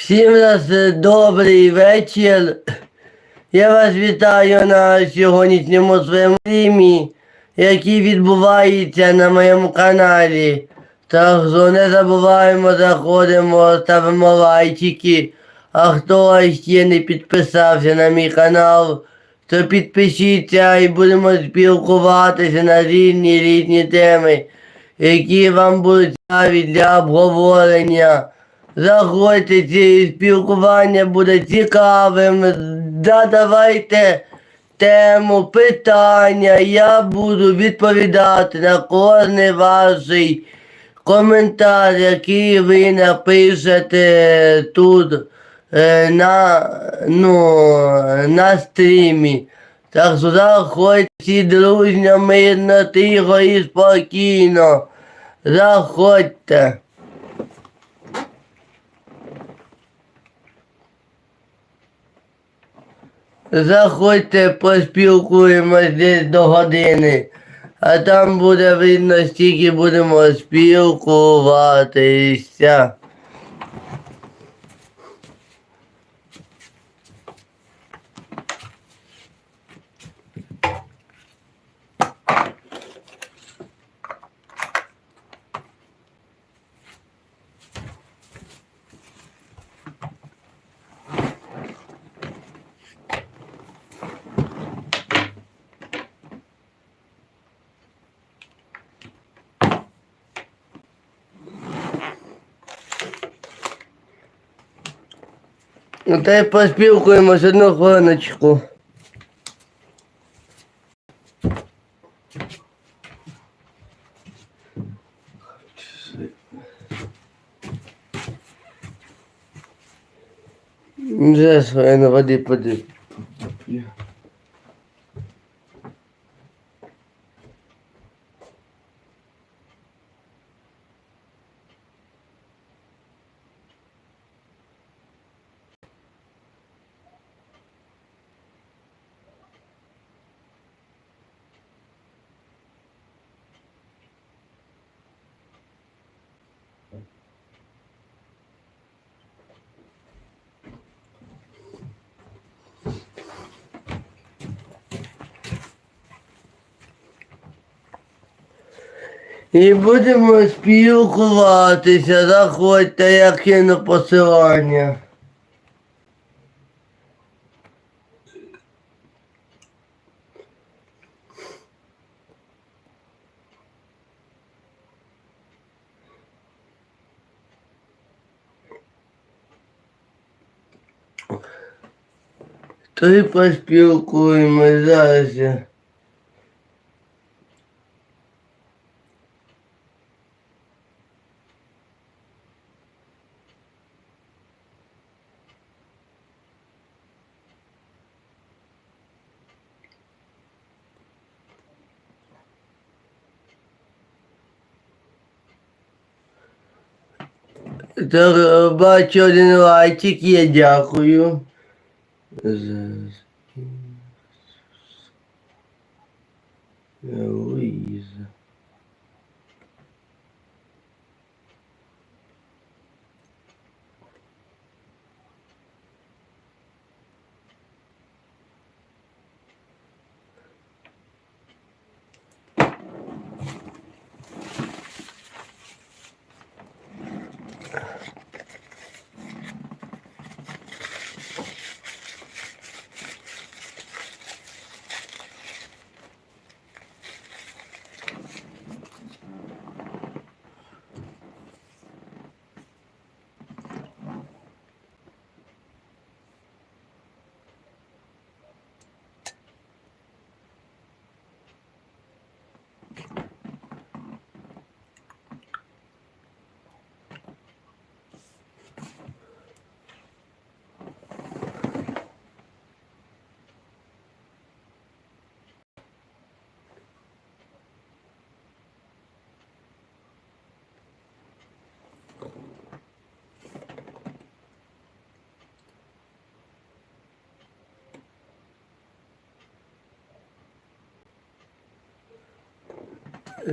Всім нас добрий вечір. Я вас вітаю на сьогоднішньому своєму стрімі, який відбувається на моєму каналі. Так що не забуваємо, заходимо, ставимо лайчики. А хто ще не підписався на мій канал, то підпишіться і будемо спілкуватися на різні різні теми, які вам будуть цікаві для обговорення. Заходьте, спілкування буде цікавим. Задавайте тему, питання. Я буду відповідати на кожний ваш коментар, який ви напишете тут е, на, ну, на стрімі. Так що заходьте дружньо, мирно, тихо і спокійно. Заходьте. Заходьте, поспілкуємось десь до години, а там буде видно, стільки будемо спілкуватися. Ну та й поспілкуємось одну хвилиночку. Вже своє на води поди. І будемо спілкуватися, заходьте, я кину посилання. То й поспілкуємось зараз. Я. Е, бачу один лайчик є, дякую. Луїза.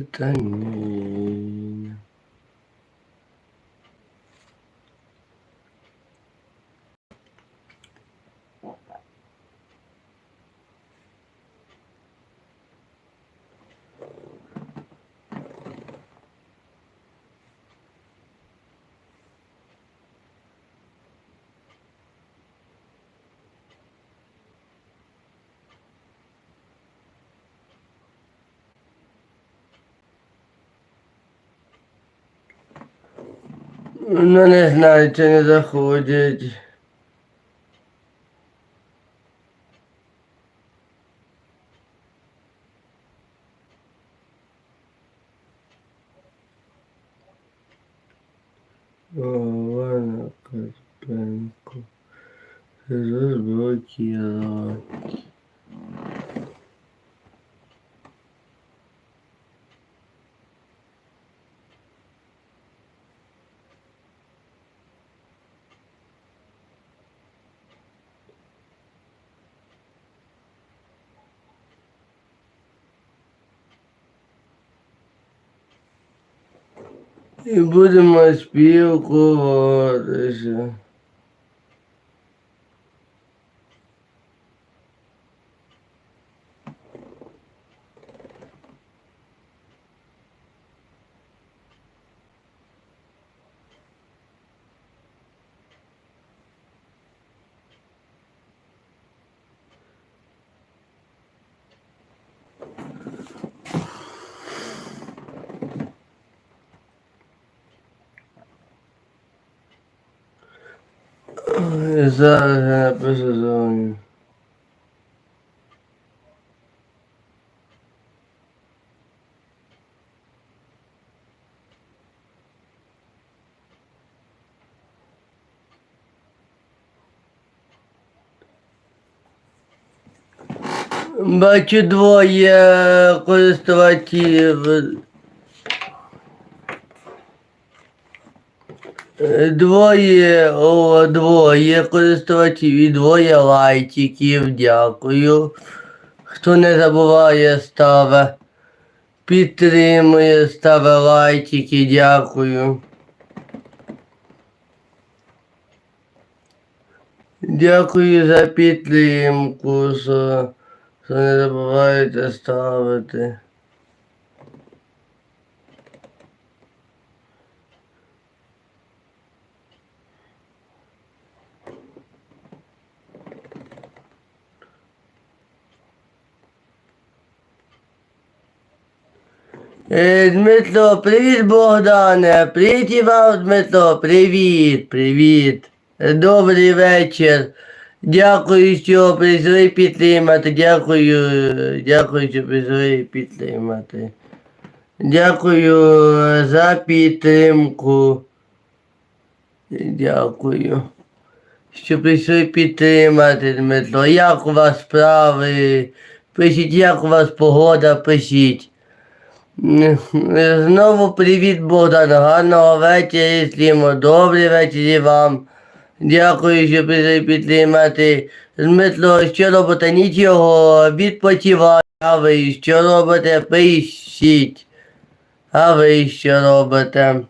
Та ні. Ну не знаю, чи не заходять. І будемо спілкуватися. Ой, Зараз я напишу зовні. Бачу двоє користувачів. Двоє, о, двоє користувачів і двоє лайків, дякую. Хто не забуває, ставе, підтримує, ставе лайкики, дякую. Дякую за підтримку, що, що не забувайте ставити. Дмитро, привіт, Богдане. Привіт, Іван Дмитро, привіт, привіт. Е, Добрий вечір. Дякую, що прийшли підтримати. Дякую, е, дякую, що прийшли підтримати. Дякую е, за підтримку. Дякую. Що прийшли підтримати, Дмитро. Як у вас справи? Пишіть, як у вас погода, пишіть. Е, Знову привіт, Богдан. Гарного вечора, Слімо. Добрий вечір вам. Дякую, що прийшли підтримати. Дмитро, що робите? Нічого, відпочиваю. А ви що робите? Пишіть. А ви що робите?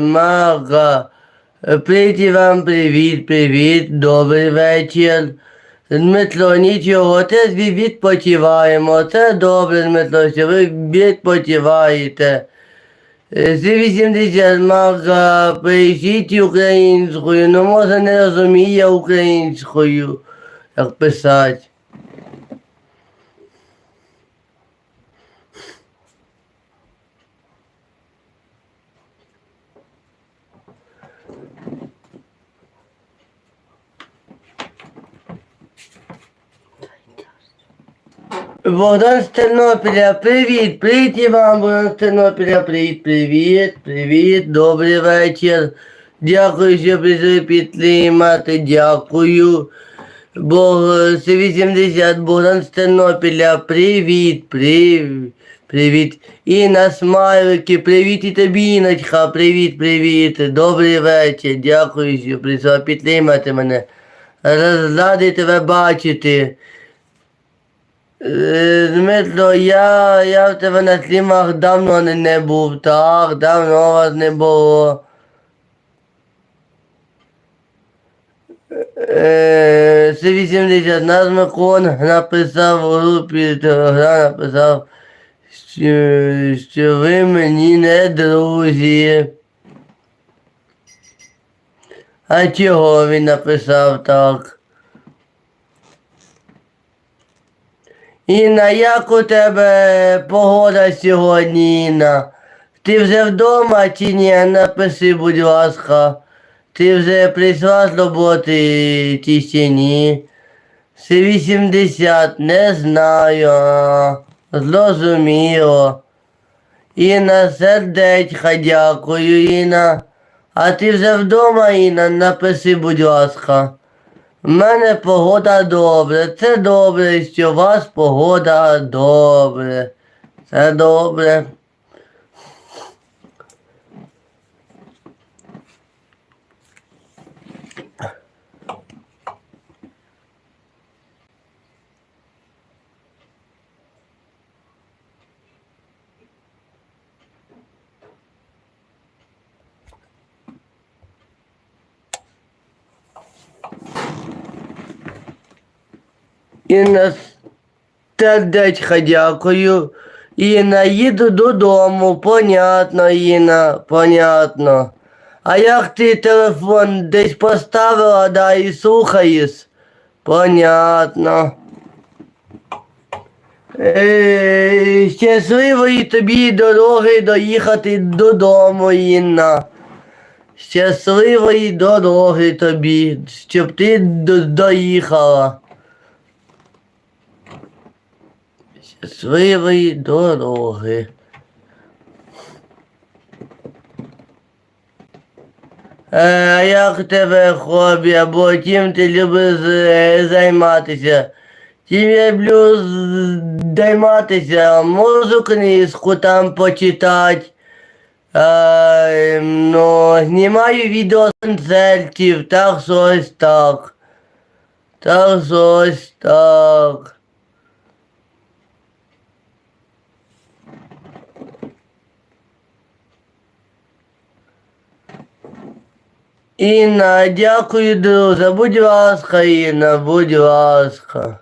Мага. Привіт вам, привіт, привіт, добрий вечір. Дмитро, нічого, ви відпочиваємо. Це добре, Дмитро, що ви відпочиваєте. З 80 мага пишіть українською, ну може не розуміє українською, як писати. Богдан з Тернопіля, привіт, привіт Іван, Богдан з Тернопіля, привіт, привіт, привіт, добрий вечір. Дякую, що прийшли підтримати, дякую. Бог, це 80, Богдан з Тернопіля, привіт, привіт, Привіт. На смайлики, привіт і тобі, Іночка, привіт, привіт. Добрий вечір. Дякую, що прийшла підтримати мене. Радий тебе бачити. Е, Дмитро, я, я в тебе на стрімах давно не, не був. Так, давно вас не було. Е, Це 80 нас написав у групі Телеграм, написав, що, що ви мені не друзі. А чого він написав так? Інна, як у тебе погода сьогодні, Інна? Ти вже вдома чи ні? Напиши, будь ласка. Ти вже прийшла з роботи чи ще ні? Це 80, не знаю. Зрозуміло. Інна, сердечка, дякую, Інна. А ти вже вдома, Інна, напиши, будь ласка. У мене погода добре. Це добре, що у вас погода добре. Це добре. Інна, сердечка, дякую. Інна, їду додому, понятно, Інна, понятно. А як ти телефон десь поставила, да, і слухаєш? Понятно. Е, щасливої тобі дороги доїхати додому, Інна. Щасливої дороги тобі, щоб ти до- доїхала. Щасливої дороги. Е, А як тебе хобі, або чим ти любиш е, займатися? Чим я люблю займатися? Можу книжку там почитати. Е, ну, знімаю відео концертів, так щось так. Так щось так. Інна, дякую, друже. Будь ласка, Інна, будь ласка.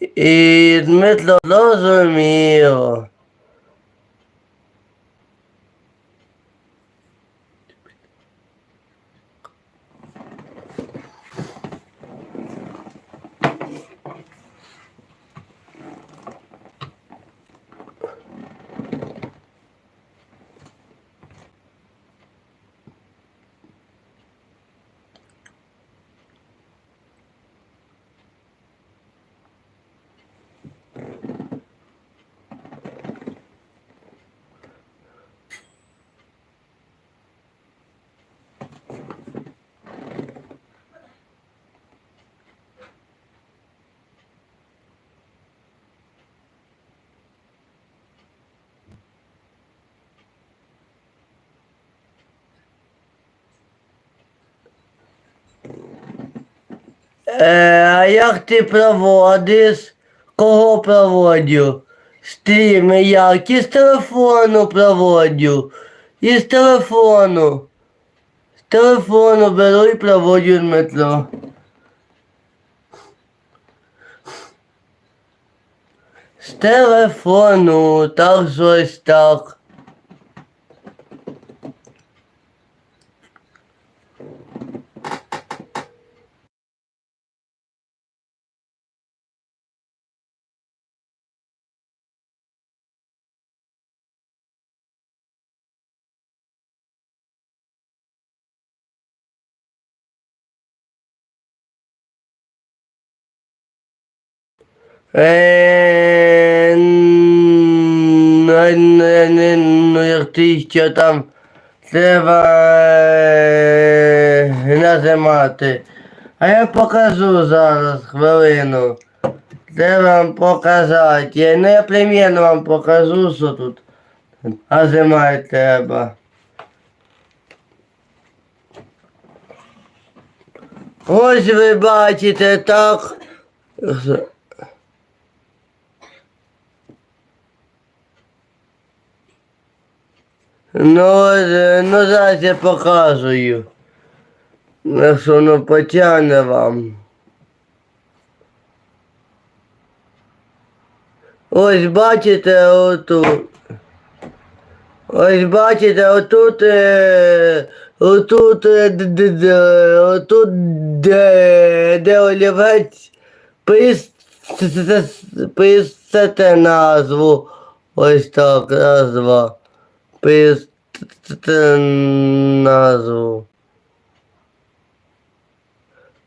І Дмитро зрозуміло. Е, а як ти проводиш? Кого проводю? Стріми як? Із телефону проводю. Із телефону. З телефону беру і проводжу Дмитро. З телефону, так щось так. Ну, ну, ну, ну, як ти що там треба е, назимати. А я покажу зараз хвилину. Де вам показати? Я непременно вам покажу, що тут. А зимає треба. Ось ви бачите так. Ну, е, ну зараз я показую. Якщо воно потягне вам. Ось бачите отут. Ось бачите, отут, е, отут, е, отут, де, де олівець, писте назву. Ось так, раз, два. Назву.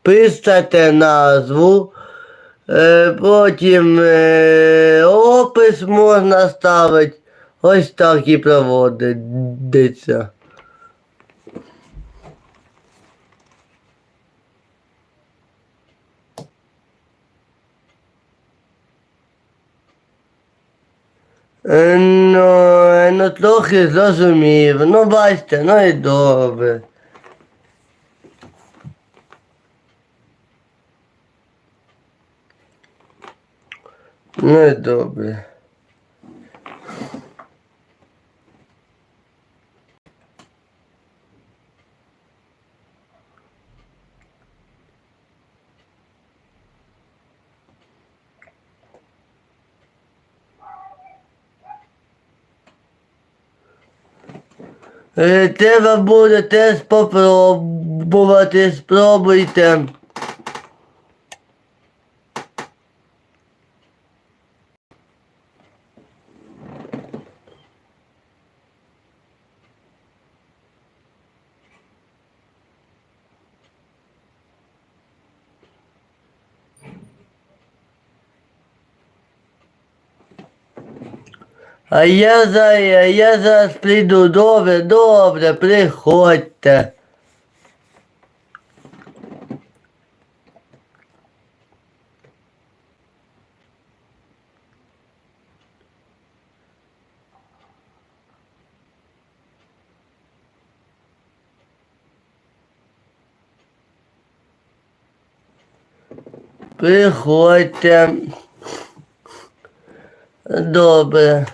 Писати назву. Потім опис можна ставити. Ось так і проводиться. Ну, е, ну трохи зрозумів. Ну, бачите, ну і добре. Ну і добре. Треба буде теж попробувати, спробуйте. А я за я зараз прийду. Добре, добре, приходьте. Приходьте. Добре.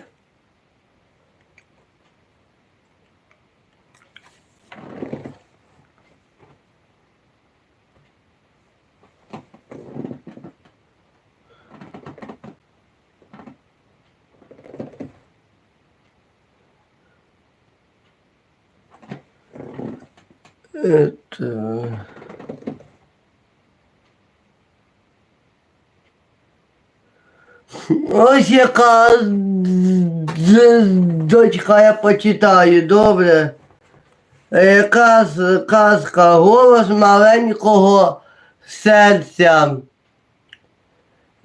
Это... Ось яка дочка я почитаю, добре. Е, Каз, казка, голос маленького серця.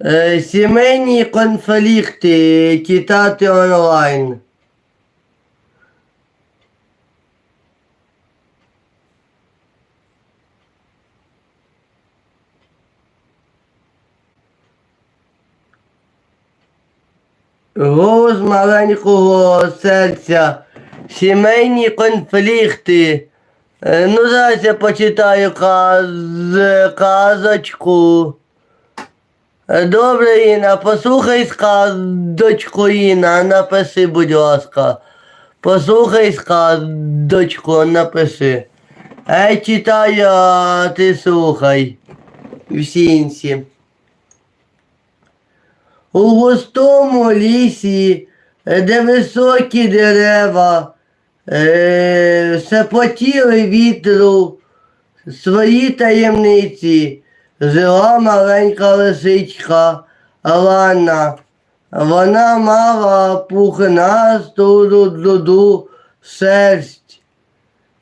Е, Сімейні конфлікти читати онлайн. Голос маленького серця. Сімейні конфлікти. Е, Ну, зараз я почитаю каз... казочку. Е, Добре, Інна, послухай сказочку, Інна, напиши, будь ласка. Послухай сказочку, напиши. Я читаю, а ти слухай. Всі інші. У густому лісі, е, де високі дерева, е, шепотіли вітру свої таємниці, жила маленька лисичка Лана. Вона мала пухнасту дуду шерсть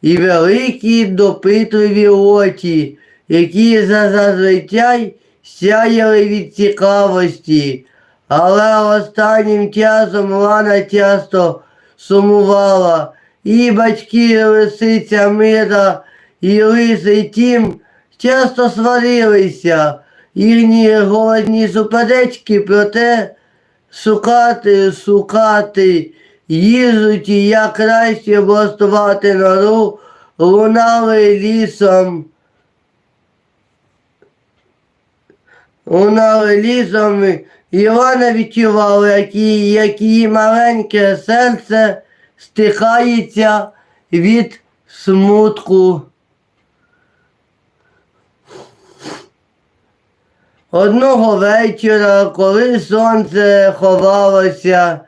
і великі допитливі очі, які за- зазвичай сяяли від цікавості. Але останнім часом Лана часто сумувала, і батьки лисиця Мира і лисий Тім часто сварилися їхні голодні суперечки про те, шукати, шукати їжу, і як краще влаштувати нору, лунали лісом. Лунали лісом, і вона відчувала, як її, маленьке серце стихається від смутку. Одного вечора, коли сонце ховалося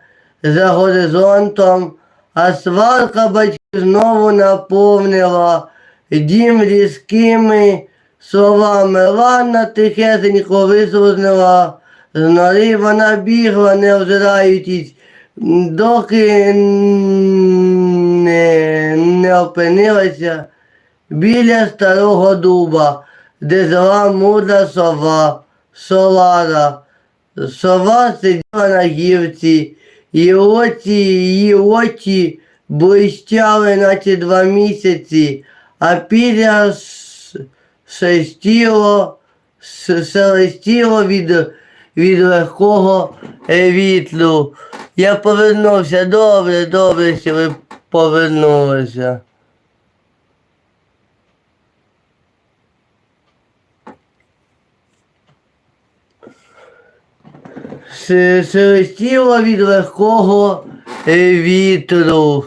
за горизонтом, а сварка батьків знову наповнила дім різкими словами. Лана тихесенько висузнила з нори, вона бігла, не озираючись, доки не, не опинилася біля старого дуба, де жила мудра сова, солара. Сова сиділа на гівці, і очі, її очі блищали, наче два місяці, а піря шелестіло від, від легкого е, вітру. Я повернувся, добре, добре, що ви повернулися. Шелестіло від легкого е, вітру.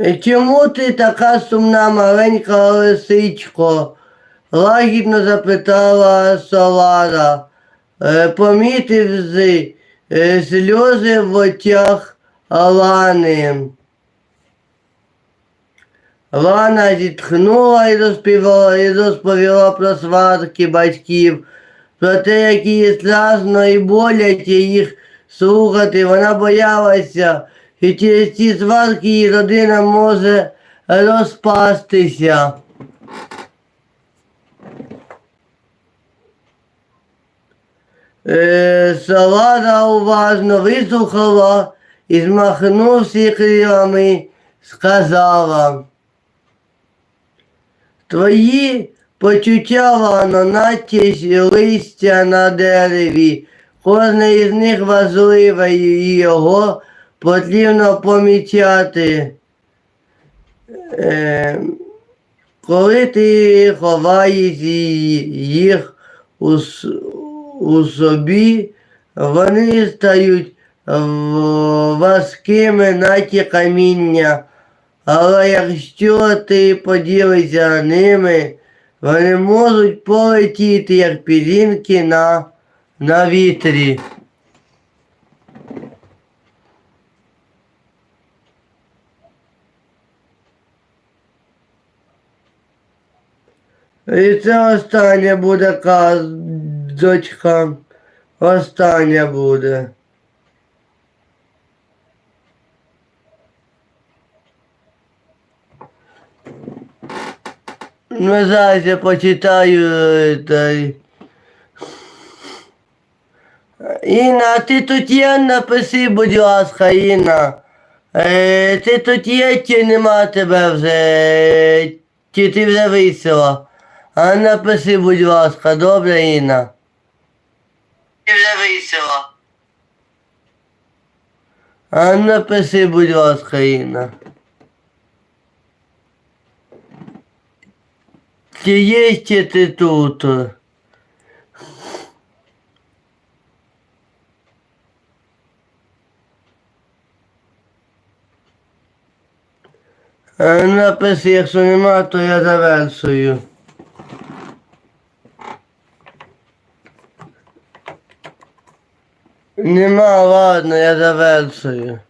Е, Чому ти така сумна маленька лисичко? Лагідно запитала Солара. Е, Помітив е, сльози в очах Лани. Лана зітхнула і розповіла, і розповіла про сварки батьків, про те, як їй страшно і боляче їх слухати. Вона боялася, що через ці сварки її родина може розпастися. Е, Салара уважно вислухала і, змахнувши крилами, сказала. Твої почуття лано, наче листя на дереві. Кожне із них важливе і його потрібно помічати. Е, коли ти ховаєш їх у, у собі, вони стають важкими, наче каміння. Але якщо ти поділишся ними, вони можуть полетіти, як пілінки на, на вітрі. І це остання буде казочка. Остання буде. Ну, зараз я почитаю. е, Та... Інна, ти тут є? Напиши, будь ласка, Інна. Е, ти тут є чи нема тебе вже? Чи ти вже висила? А напиши, будь ласка, добре, Інна. Вже. А напиши, будь ласка, Інна. Чи є ще ти тут? А Напиши, якщо нема, то я завершую. Нема, ладно, я завершую.